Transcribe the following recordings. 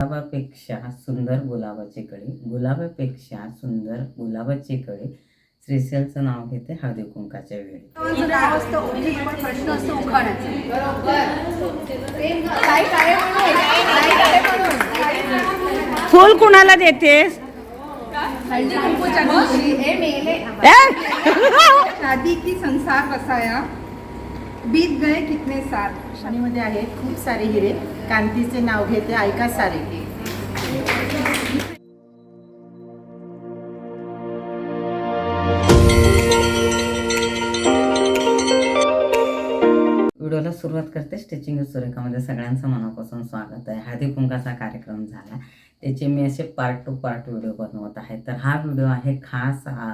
गुलाबापेक्षा सुंदर गुलाबाची कळी. गुलाबापेक्षा सुंदर गुलाबाची कळी. श्रीसेलचं नाव घेते हळदी कुंकाच्या वेळी प्रश्न असतो उखाण्याचा फुल कुणाला देतेस हळदी कुंकूच्या दिवशी. हे मेले ए? शादी की संसार बसाया? बीत गए कितने साल? शाणीमध्ये आहेत खूप सारे हिरे. कांतीचे नाव घेते ऐका सारे. व्हिडिओला सुरुवात करते स्टिचिंग सुरेखामध्ये सगळ्यांचं मनापासून स्वागत आहे. हळदी कुंकाचा कार्यक्रम झाला. त्याचे मी असे पार्ट टू पार्ट व्हिडिओ बनवत आहे. तर हा व्हिडिओ आहे खास हा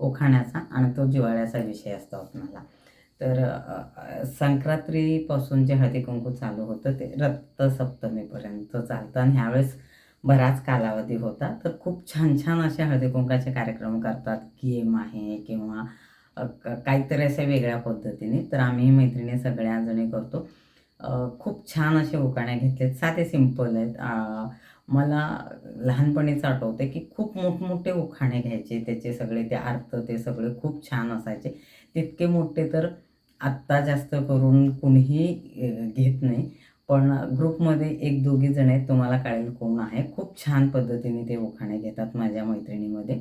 ओखाण्याचा आणि तो जिवाळ्याचा विषय असतो आपणाला तर संक्रांतीपासून जे हळदी कुंकू चालू होतं ते रक्तसप्तमीपर्यंत चालतं. आणि ह्यावेळेस बराच कालावधी होता. तर खूप छान छान असे हळदी कुंकाचे कार्यक्रम करतात. गेम आहे किंवा काहीतरी अशा वेगळ्या पद्धतीने. तर आम्ही मैत्रिणी सगळ्या जणी करतो. खूप छान असे उकाणे घेतलेत. साधे सिंपल आहेत. मला लहानपणीच आठवते की खूप मोठमोठे उखाणे घ्यायचे. त्याचे सगळे ते अर्थ ते सगळे खूप छान असायचे. तितके मोठे तर आत्ता जास्त करून कुणीही घेत नाही. पण ग्रुपमध्ये एक दोघी जण आहेत तुम्हाला कळेल कोण आहे. खूप छान पद्धतीने ते उखाणे घेतात माझ्या मैत्रिणीमध्ये.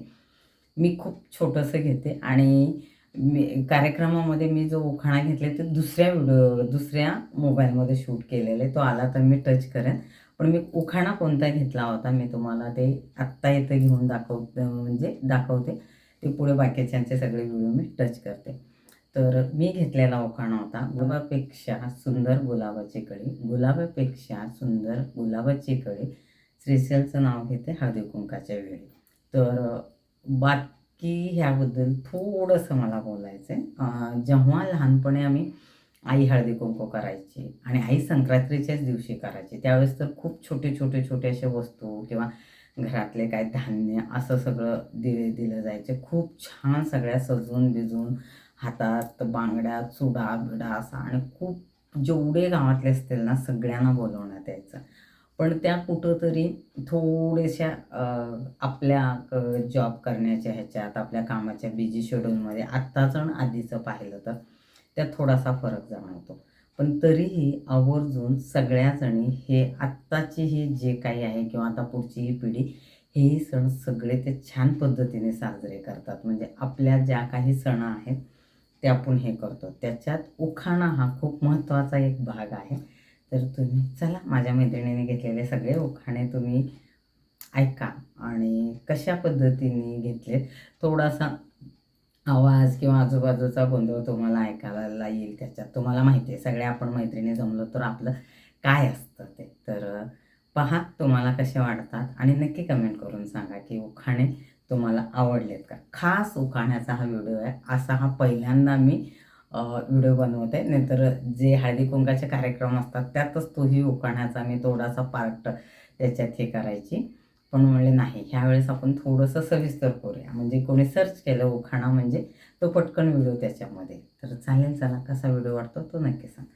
मी खूप छोटंसं घेते आणि मी कार्यक्रमामध्ये मी जो उखाणा घेतला ते दुसऱ्या व्हिडिओ दुसऱ्या मोबाईलमध्ये शूट केलेला आहे. तो आला तर मी टच करेन. पण मी उखाणा कोणता घेतला होता मी तुम्हाला ते आत्ता इथं घेऊन दाखव म्हणजे दाखवते. ते पुढे बाकीच्यांचे सगळे व्हिडिओ मी टच करते. तर मी घेतलेला उखाणा होता गुलाबापेक्षा सुंदर गुलाबाची कळी. गुलाबापेक्षा सुंदर गुलाबाची कळी. श्रीसेलचं नाव घेते हळदी कुंकाच्या वेळी. तर बाकी ह्याबद्दल थोडंसं मला बोलायचं आहे जेव्हा लहानपणी आम्ही आई हळदी कुंकू करायची आणि आई संक्रांतीच्याच दिवशी करायची त्यावेळेस तर खूप छोटे छोटे छोटे असे वस्तू किंवा घरातले काय धान्य असं सगळं दिले दिलं जायचे. खूप छान सगळ्या सजून बिजून हातात बांगड्या चुडा बिडा असा आणि खूप जेवढे गावातले असतील ना सगळ्यांना बोलवण्यात यायचं. पण त्या कुठंतरी थोड्याशा आपल्या जॉब करण्याच्या ह्याच्यात आपल्या कामाच्या बिझी शेड्यूलमध्ये आत्ताचं आणि आधीचं पाहिलं तर त्यात थोडासा फरक जाणवतो. पण तरीही आवर्जून सगळ्याजणी हे आत्ताची ही जे काही आहे किंवा आता पुढची ही पिढी हेही सण सगळे ते छान पद्धतीने साजरे करतात. म्हणजे आपल्या ज्या काही सण आहेत ते आपण हे करतो. त्याच्यात उखाणा हा खूप महत्त्वाचा एक भाग आहे. तर तुम्ही चला माझ्या मैत्रिणीने घेतलेले सगळे उखाणे तुम्ही ऐका आणि कशा पद्धतीने घेतले थोडासा आवाज किंवा आजूबाजूचा गोंधळ तुम्हाला ऐकायला येईल त्याच्यात. तुम्हाला माहिती आहे सगळे आपण मैत्रिणी जमलो तर आपलं काय असतं ते. तर पहा तुम्हाला कसे वाटतात आणि नक्की कमेंट करून सांगा की उखाणे तुम्हाला आवडलेत का? खास उखाण्याचा हा व्हिडिओ आहे. असा हा पहिल्यांदा मी व्हिडिओ बनवते. नाहीतर जे हळदी कुंकाचे कार्यक्रम असतात त्यातच तोही उखाण्याचा मी थोडासा पार्ट त्याच्यात हे करायची. पण म्हणले नाही ह्यावेळेस आपण थोडंसं सविस्तर करूया. म्हणजे कोणी सर्च केलं उखाणा म्हणजे तो पटकन व्हिडिओ त्याच्यामध्ये. तर चालेल चला. कसा व्हिडिओ वाटतो तो नक्की सांगा.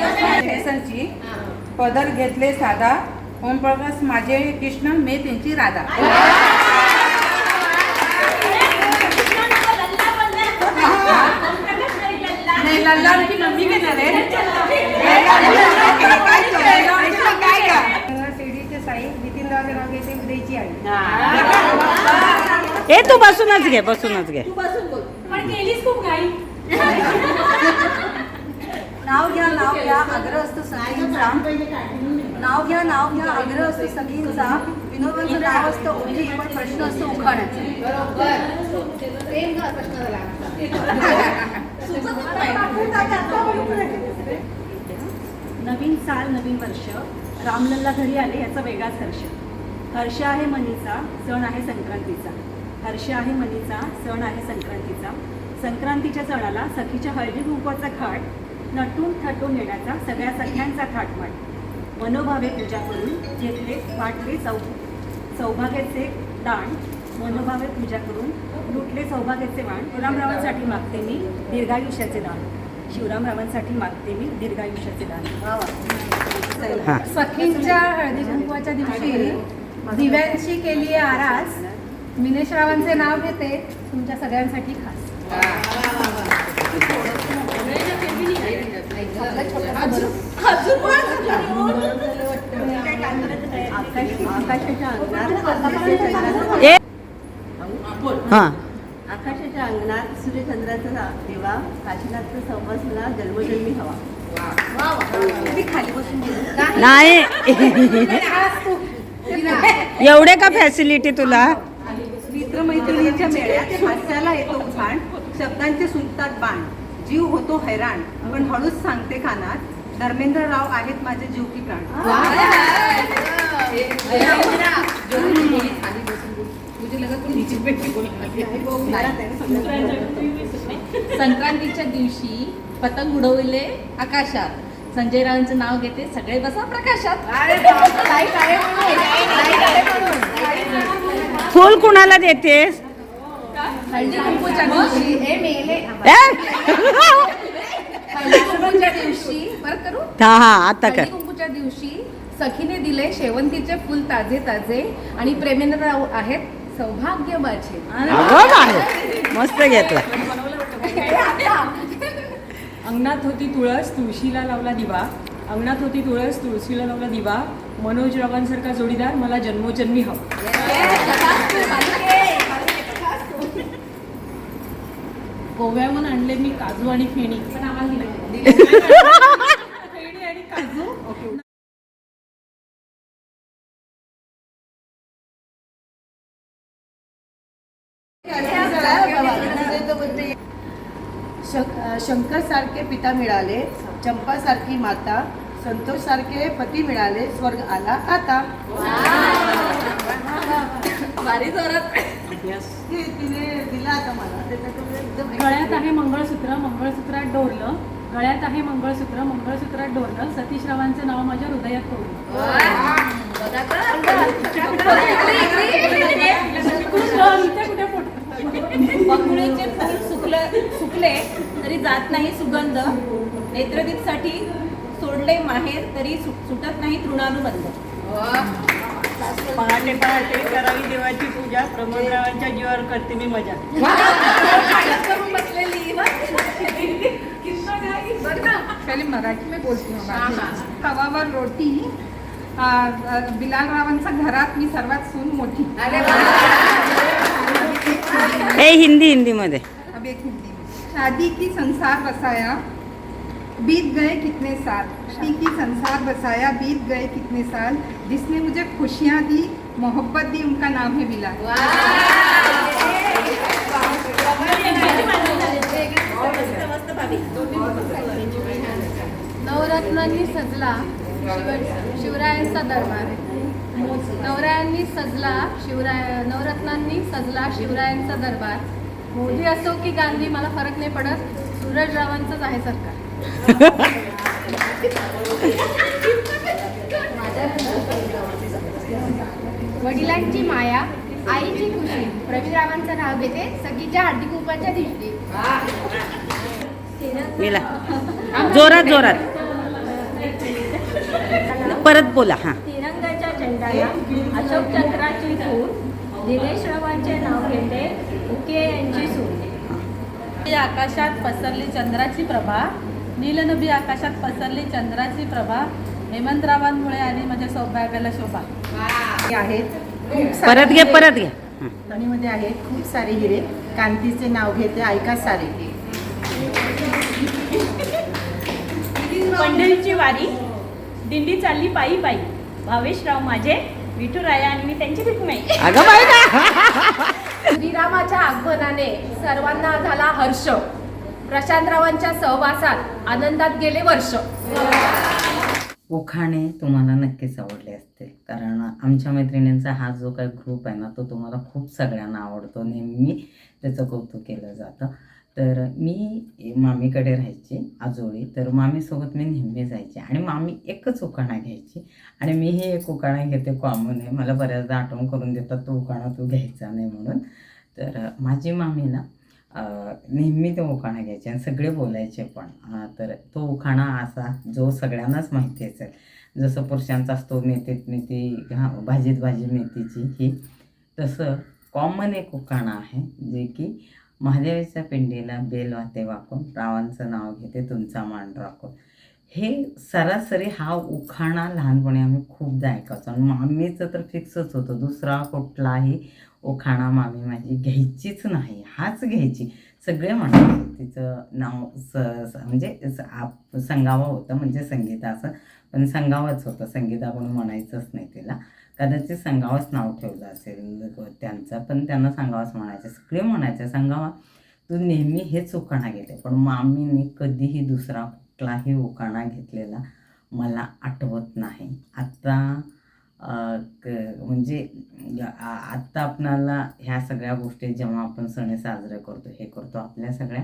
गई है पदर घेतले साधा. ओमप्रकाश माझे कृष्ण मी त्यांची राधा. नाही लल्ला की मम्मी के झाले शिर्डीचे साई नितीन उदयची आई. ए तू बसूनच घे बसूनच घे. नाव घ्या आग्रह असतो सगळींचा नाव घ्या नाव घ्या आग्रह असतो सगळींचा विनोबांचं नाव असतं ओळखी पण प्रश्न असतो उखाण्याचा. नवीन साल नवीन वर्ष. रामलल्ला घरी आले याचा वेगळाच हर्ष. हर्ष आहे मनीचा सण आहे संक्रांतीचा. हर्ष आहे मनीचा सण आहे संक्रांतीचा. संक्रांतीच्या सणाला सखीच्या हळदी कुंकवाचा खाट नटून थटून येण्याचा सगळ्या सख्यांचा थाटमाट मनोभावे पूजा करून घेतले वाटले सौ सौभाग्याचे दान मनोभावे पूजा करून लुटले सौभाग्याचे वाण शिवरामरावांसाठी मागते मी दीर्घायुष्याचे दान. शिवरामरावांसाठी मागते मी दीर्घायुष्याचे दान. हा. सखींच्या हळदी कुंकवाच्या दिवशी दिव्यांची केली आहे आरास. मिनेशरावांचे नाव घेते तुमच्या सगळ्यांसाठी खास. हा. आकाशाच्या अंगणात सूर्यचंद्राचा दिवा काशीनाथचा संवासला जन्मजन्मी हवा. खाली बसून नाही. एवढे का फॅसिलिटी तुला? मित्रमैत्रिणींच्या मेळ्यात हास्याला येतो उखाण शब्दांचे सुलतात बाण. जीव होतो हैराण पण हळूच सांगते कानात धर्मेंद्रराव आहेत माझे जीव की प्राण संक्रांतीच्या दिवशी पतंग उडवले आकाशात. संजय रावांचं नाव घेते सगळे बसा प्रकाशात. फुल कुणाला देतेस? हा हा आता हळदी कर. कुंकूच्या दिवशी सखीने दिले शेवंतीचे फुल ताजे ताजे आणि प्रेमेंद्रराव आहेत सौभाग्य माझे मस्त घेतला. अंगणात होती तुळस तुळशीला लावला दिवा. अंगणात होती तुळस तुळशीला लावला दिवा. मनोज रावांसारखा जोडीदार मला जन्मोजन्मी हवा. गोव्याहून आणले मी काजू आणि फेणी. पण आम्हाला दिले. फेणी आणि काजू. शंकर सारखे पिता मिळाले चंपा सारखी माता संतोष सारखे पती मिळाले स्वर्ग आला आता. ते तिने दिला आता मला. त्याच्यामुळे एकदम गळ्यात आहे मंगळसूत्र मंगळसूत्रात डोरलं. गळ्यात आहे मंगळसूत्र मंगळसूत्रात डोरलं. सतीश रावांचं नाव माझ्या हृदयात कोरलं फूल सुकले सुकले तरी जात नाही सुगंध. नेत्रदीपसाठी सोडले माहेर तरी सुटत नाही तृणानुबंध. पहाटे पहाटे करावी देवाची पूजा प्रमोदरावांच्या जीवावर करते मी मजा. करून बसलेली पहले मराठी में बोलती हूँ तवावर रोटी. आ, आ, बिलाल रावांचा घरात मी सर्वात सून मोठी. ए हिंदी हिंदी मध्ये अब एक हिंदी. शादी की संसार बसाया. बीत गए कितने साल? शादी की संसार बसाया बीत गए कितने साल? जिसने मुझे खुशियाँ दी मोहब्बत दी उनका नाम है बिलाल नवरत्नांनी सजला शिव शिवरायांचा दरबार. नवरायांनी सजला शिवराय नवरत्नांनी सजला शिवरायांचा दरबार. मोदी असो की गांधी मला फरक नाही पडत. सूरजरावांचंच आहे सरकार. वडिलांची माया आईची खुशी प्रवीणरावांचं नाव घेते सगळीच्या हार्दिक कुंकाच्या दिवशी. गेला. जोरात जोरात. परत बोला हा. तिरंगाच्या झेंडाला अशोक चक्राची खून दिनेश रावांचे नाव घेते उके यांची सून. आकाशात पसरली चंद्राची प्रभा नीलनभी आकाशात पसरली चंद्राची प्रभा. हेमंतरावांमुळे आली माझ्या सौभाग्याला शोभा. हे आहेत परत घे. परत घे. खणीमध्ये आहेत खूप सारे हिरे. कांतीचे नाव घेते ऐका सारे पंढरीची वारी. दिंडी चालली पायी पायी. भावेशराव माझे विठुराया आणि मी त्यांची रुक्माई अगं बाई. ना श्रीरामाच्या आगमनाने सर्वांना झाला हर्ष. प्रशांतरावांच्या सहवासात आनंदात गेले वर्ष. उखाणे तुम्हाला नक्कीच आवडले असतील. कारण आमच्या मैत्रिणींचा हा जो काही ग्रुप आहे ना तो तुम्हाला खूप सगळ्यांना आवडतो. नेहमी त्याचं कौतुक केलं जातं. तर मी मामीकडे राहायची आजोळी. तर मामीसोबत मी नेहमी जायची. आणि मामी एकच उखाणा घ्यायची. आणि मी हे एक उखाणा घेते कॉमन आहे. मला बऱ्याचदा आठवण करून देतात तो उखाणा तू घ्यायचा नाही म्हणून. तर माझी मामी ना नेहमी ते उखाणा घ्यायचे आणि सगळे बोलायचे पण. तर तो उखाणा असा जो सगळ्यांनाच माहिती असेल. जसं पुरुषांचा असतो मेथीत मेथी घा भाजीत भाजी मेथीची ही. तसं कॉमन एक उखाणा आहे जे की महादेवाच्या पिंडीला बेल वाते वाकून रावांचं नाव घेते तुमचा मान राखून. हे सरासरी हा उखाणा लहानपणी आम्ही खूपदा ऐकायचो आणि मामीचं तर फिक्सच होतं. दुसरा कुठलाही ओखाणा मामी माझी घ्यायचीच नाही हाच घ्यायची. सगळे म्हणायचे तिचं नाव स म्हणजे स- आप संगावा होतं म्हणजे संगीता असं पण संगावाच होतं. संगीता म्हणून म्हणायचंच नाही तिला. कदाचित संगावाच नाव ठेवलं असेल त्यांचं पण त्यांना संगावाच म्हणायचं. सगळे म्हणायचे संगावा तू नेहमी हेच उखाणा घेते पण मामीने कधीही दुसरा कुठलाही उखाणा घेतलेला मला आठवत नाही. आत्ता म्हणजे आत्ता आपणाला ह्या सगळ्या गोष्टी जेव्हा आपण सण साजरे करतो हे करतो आपल्या सगळ्या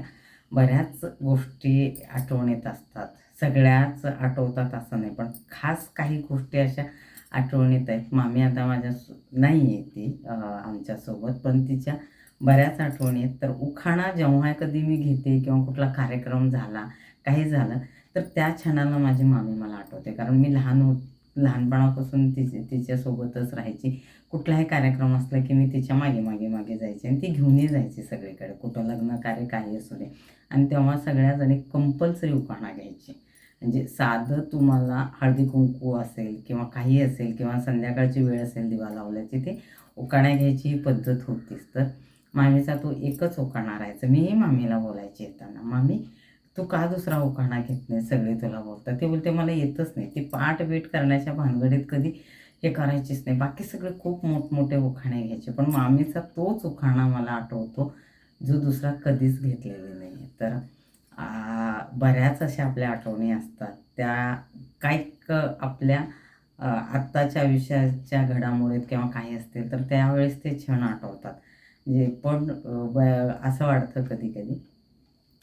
बऱ्याच गोष्टी आठवणीत असतात. सगळ्याच आठवतात असं नाही पण खास काही गोष्टी अशा आठवणीत आहेत. मामी आता माझ्या नाही आहे ती आमच्यासोबत पण तिच्या बऱ्याच आठवणी आहेत. तर उखाणा जेव्हा कधी मी घेते किंवा कुठला कार्यक्रम झाला काही झालं तर त्या क्षणाला माझी मामी मला आठवते. कारण मी लहान होत लहानपणापासून तिचे तिच्यासोबतच राहायची. कुठलाही कार्यक्रम असला की मी तिच्यामागे मागे मागे जायचे आणि ती घेऊनही जायची सगळीकडे. कुठं लग्न कार्य काही असू दे. आणि तेव्हा सगळ्याजणी कंपल्सरी उखाणा घ्यायची. म्हणजे साधं तुम्हाला हळदी कुंकू असेल किंवा काही असेल किंवा संध्याकाळची वेळ असेल दिवा लावल्याची ते उकाण्या घ्यायची ही पद्धत होतीच. तर मामीचा तो एकच उखाणा राहायचा. मीही मामीला बोलायची येताना मामी तू का दुसरा उखाणा घेत नाही? सगळे तुला बोलतात. ते बोलते मला येतच नाही. ती पाठ वेट करण्याच्या भानगडीत कधी हे करायचीच नाही. बाकी सगळे खूप मोठमोठे उखाणे घ्यायचे पण मामीचा तोच उखाणा मला आठवतो जो दुसरा कधीच घेतलेला नाही. आहे तर बऱ्याच अशा आपल्या आठवणी असतात. त्या काहीक आपल्या आत्ताच्या आयुष्याच्या घडामोडीत किंवा काही असतील तर त्यावेळेस ते क्षण आठवतात. म्हणजे पण ब असं वाटतं कधी कधी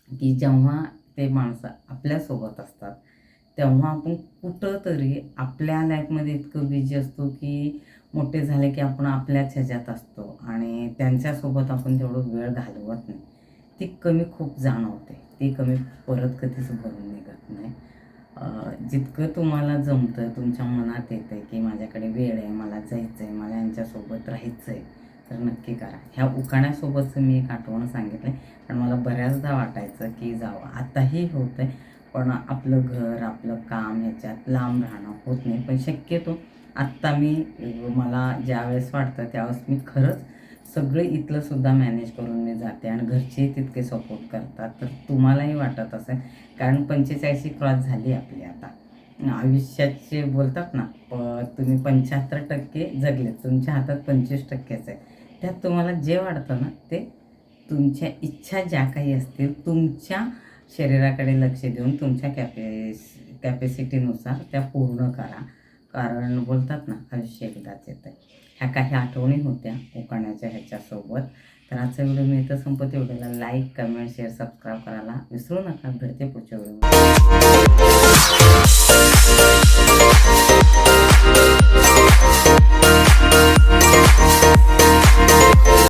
की जेव्हा ते माणसं आपल्यासोबत असतात. तेव्हा आपण कुठंतरी आपल्या लाईफमध्ये इतकं बिझी असतो की मोठे झाले की आपण आपल्याच ह्याच्यात असतो आणि त्यांच्यासोबत आपण तेवढं वेळ घालवत नाही. ती कमी खूप जाणवते. ती कमी परत कधीच भरून निघत नाही. जितकं तुम्हाला जमतं तुमच्या मनात येतं की माझ्याकडे वेळ आहे मला जायचं आहे मला यांच्यासोबत राहायचं आहे तर नक्की करा. ह्या उखाण्यासोबतचं मी एक आठवण सांगितलं. आहे कारण मला बऱ्याचदा वाटायचं की जावं. आताही होतं आहे पण आपलं घर आपलं काम ह्याच्यात लांब राहणं होत नाही. पण शक्यतो आत्ता मी मला ज्यावेळेस वाटतं त्यावेळेस मी खरंच सगळं इथलंसुद्धा मॅनेज करून मी जाते आणि घरचेही तितके सपोर्ट करतात. तर तुम्हालाही वाटत असेल कारण पंचेचाळीशी क्रॉस झाली आपली आता. आयुष्याचे बोलतात ना प- तुम्ही पंच्याहत्तर टक्के जगले. तुमच्या हातात पंचवीस टक्केच आहे. त्यात तुम्हाला जे वाढतं ना ते तुमच्या इच्छा ज्या काही असतील तुमच्या शरीराकडे लक्ष देऊन तुमच्या कॅपेस कॅपॅसिटीनुसार त्या पूर्ण करा. कारण बोलतात ना आयुष्य एकदाच येतं ह्या काही आठवणी होत्या उकाण्याच्या ह्याच्यासोबत. तर आजचा व्हिडिओ मी इथं संपत्ती व्हिडिओला लाईक कमेंट शेअर सबस्क्राईब करायला विसरू नका. घरचे पुढच्या व्हिडिओ Thank